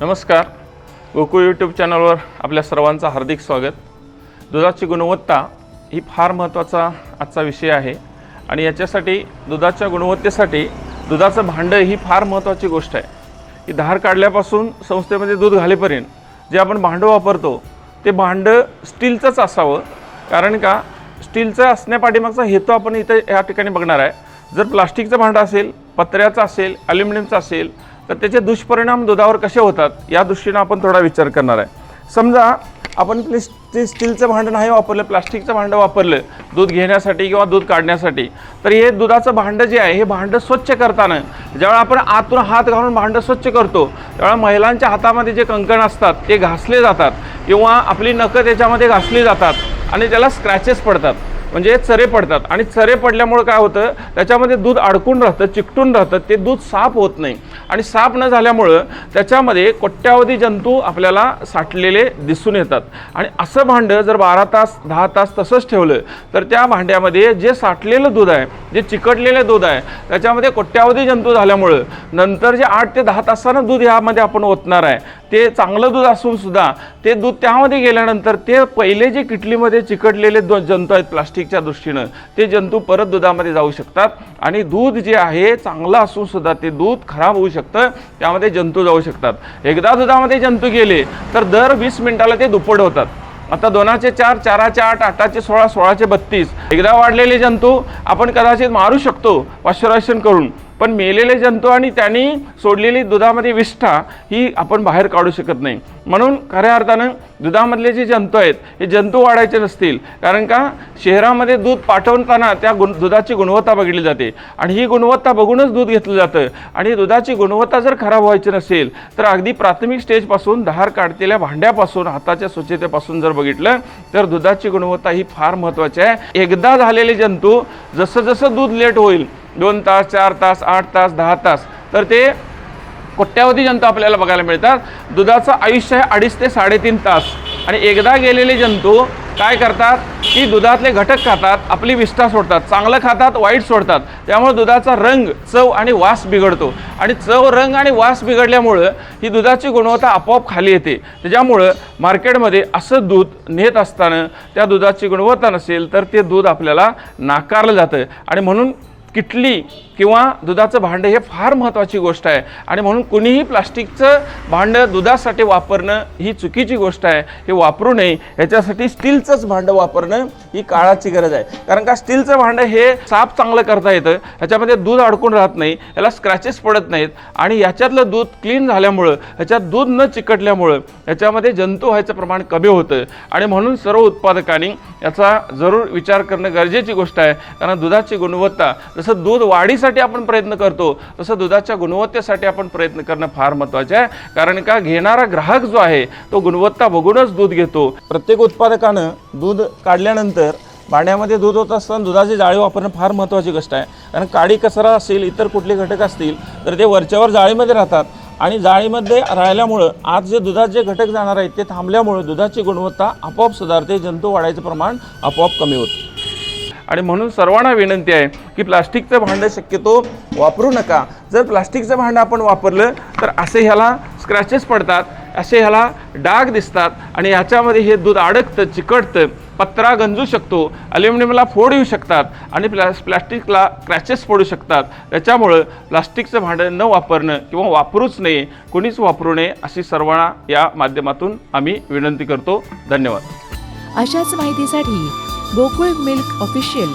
नमस्कार. गोकुळ यूट्यूब चॅनलवर आपल्या सर्वांचं हार्दिक स्वागत. दुधाची गुणवत्ता ही फार महत्त्वाचा आजचा विषय आहे आणि याच्यासाठी दुधाच्या गुणवत्तेसाठी दुधाचं भांडं ही फार महत्त्वाची गोष्ट आहे. की धार काढल्यापासून संस्थेमध्ये दूध घालेपर्यंत जे आपण भांडं वापरतो ते भांडं स्टीलचंच असावं. कारण का? स्टीलचं असण्यापाठीमागचा हेतू आपण इथं या ठिकाणी बघणार आहे. जर प्लास्टिकचं भांडं असेल पत्र्याचं असेल ॲल्युमिनियमचं असेल तर त्याचे दुष्परिणाम दुधावर कसे होतात या दृष्टीनं आपण थोडा विचार करणार आहे. समजा आपण प्ले ते स्टीलचं भांडं नाही वापरलं प्लास्टिकचं भांडं वापरलं दूध घेण्यासाठी किंवा दूध काढण्यासाठी तर हे दुधाचं भांडं जे आहे हे भांडं स्वच्छ करताना ज्यावेळा आपण आतून हात घालून भांडं स्वच्छ करतो त्यावेळा महिलांच्या हातामध्ये जे कंकण असतात ते घासले जातात किंवा आपली नखं त्याच्यामध्ये घासली जातात आणि त्याला स्क्रॅचेस पडतात म्हणजे चरे पडतात. आणि चरे पडल्यामुळे काय होतं त्याच्यामध्ये दूध अडकून राहतं चिकटून राहतं ते दूध साफ होत नाही. आणि साफ न झाल्यामुळं त्याच्यामध्ये कोट्यावधी जंतू आपल्याला साठलेले दिसून येतात. आणि असं भांडं जर बारा तास दहा तास तसंच ठेवलं तर त्या भांड्यामध्ये जे साठलेलं दूध आहे जे चिकटलेलं दूध आहे त्याच्यामध्ये कोट्यावधी जंतू झाल्यामुळं नंतर जे आठ ते दहा तासानं दूध ह्यामध्ये आपण ओतणार आहे ते चांगलं दूध असून सुद्धा ते दूध त्यामध्ये गेल्यानंतर ते पहिले जे किटलीमध्ये चिकटलेले दो जंतू आहेत प्लास्टिकच्या दृष्टीनं ते जंतू परत दुधामध्ये जाऊ शकतात. आणि दूध जे आहे चांगलं असून सुद्धा ते दूध खराब होऊ शकतं त्यामध्ये जंतू जाऊ शकतात. एकदा दुधामध्ये जंतू गेले तर दर वीस मिनिटाला ते दुप्पट होतात. आता दोनाचे चार चाराचे आठ आठाचे सोळा सोळाचे बत्तीस. एकदा वाढलेले जंतू आपण कदाचित मारू शकतो पाश्चरायझेशन करून. पण मेलेले जंतू आणि त्यांनी सोडलेली दुधामध्ये विष्ठा ही आपण बाहेर काढू शकत नाही. म्हणून खऱ्या अर्थानं दुधामधले जे जंतू आहेत हे जंतू वाढायचे नसतील. कारण का? शहरामध्ये दूध पाठवताना त्या गुण दुधाची गुणवत्ता बघितली जाते. आणि ही गुणवत्ता बघूनच दूध घेतलं जातं. आणि दुधाची गुणवत्ता जर खराब व्हायची नसेल तर अगदी प्राथमिक स्टेजपासून धार काढलेल्या भांड्यापासून हाताच्या स्वच्छतेपासून जर बघितलं तर दुधाची गुणवत्ता ही फार महत्त्वाची आहे. एकदा झालेले जंतू जसं जसं दूध लेट होईल दोन तास चार तास आठ तास दहा तास. तर ते कोट्यावधी जंतू आपल्याला बघायला मिळतात. दुधाचं आयुष्य आहे अडीच ते साडेतीन तास. आणि एकदा गेलेले जंतू काय करतात? की दुधातले घटक खातात आपली विष्ठा सोडतात चांगलं खातात वाईट सोडतात. त्यामुळे दुधाचा रंग चव आणि वास बिघडतो. आणि चव रंग आणि वास बिघडल्यामुळं ही दुधाची गुणवत्ता आपोआप खाली येते. त्याच्यामुळं मार्केटमध्ये असं दूध नेत असताना त्या दुधाची गुणवत्ता नसेल तर ते दूध आपल्याला नाकारलं जातं. आणि म्हणून किटली किंवा दुधाचं भांडं हे फार महत्त्वाची गोष्ट आहे. आणि म्हणून कुणीही प्लास्टिकचं भांडं दुधासाठी वापरणं ही चुकीची गोष्ट आहे. हे वापरू नये. याच्यासाठी स्टीलचंच भांडं वापरणं ही काळाची गरज आहे. कारण का स्टीलचं भांडं हे साफ चांगलं करता येतं ह्याच्यामध्ये दूध अडकून राहत नाही याला स्क्रॅचेस पडत नाहीत आणि याच्यातलं दूध क्लीन झाल्यामुळं ह्याच्यात दूध न चिकटल्यामुळं ह्याच्यामध्ये जंतू व्हायचं प्रमाण कमी होतं. आणि म्हणून सर्व उत्पादकांनी याचा जरूर विचार करणं गरजेची गोष्ट आहे. कारण दुधाची गुणवत्ता जसं दूध वाढीसाठी आपण प्रयत्न करतो तसं दुधाच्या गुणवत्तेसाठी आपण प्रयत्न करणं फार महत्त्वाचं आहे. कारण का घेणारा ग्राहक जो आहे तो गुणवत्ता बघूनच दूध घेतो. प्रत्येक उत्पादकानं दूध काढल्यानंतर भांड्यामध्ये दूध होत असताना दुधाची जाळी वापरणं फार महत्त्वाची गोष्ट आहे. कारण काडी कचरा असेल इतर कुठले घटक असतील तर ते वरच्यावर जाळीमध्ये राहतात. आणि जाळीमध्ये राहिल्यामुळं आज जे दुधात जे घटक जाणार आहेत ते थांबल्यामुळं दुधाची गुणवत्ता आपोआप सुधारते जंतू वाढायचं प्रमाण आपोआप कमी होतं. आणि म्हणून सर्वांना विनंती आहे की प्लास्टिकचं भांडं शक्यतो वापरू नका. जर प्लास्टिकचं भांडं आपण वापरलं तर असे ह्याला स्क्रॅचेस पडतात असे ह्याला डाग दिसतात आणि ह्याच्यामध्ये हे दूध अडकतं चिकटतं. पत्रा गंजू शकतो अल्युमिनियमला फोड येऊ शकतात आणि प्ला प्लास्टिकला क्रॅचेस पडू शकतात. त्याच्यामुळं प्लास्टिकचं भांडं न वापरणं किंवा वापरूच नये कोणीच वापरू नये अशी सर्वांना या माध्यमातून आम्ही विनंती करतो. धन्यवाद. अशाच माहितीसाठी गोकुळ मिल्क ऑफिशियल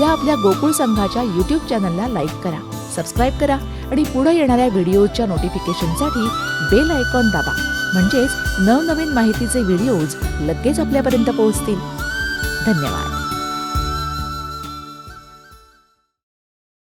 या आपल्या गोकुळ संघाच्या यूट्यूब चॅनलला लाईक करा सबस्क्राईब करा आणि पुढे येणाऱ्या व्हिडिओजच्या नोटिफिकेशनसाठी बेल आयकॉन दाबा. म्हणजेच नवनवीन माहितीचे व्हिडिओज लगेच आपल्यापर्यंत पोहोचतील. धन्यवाद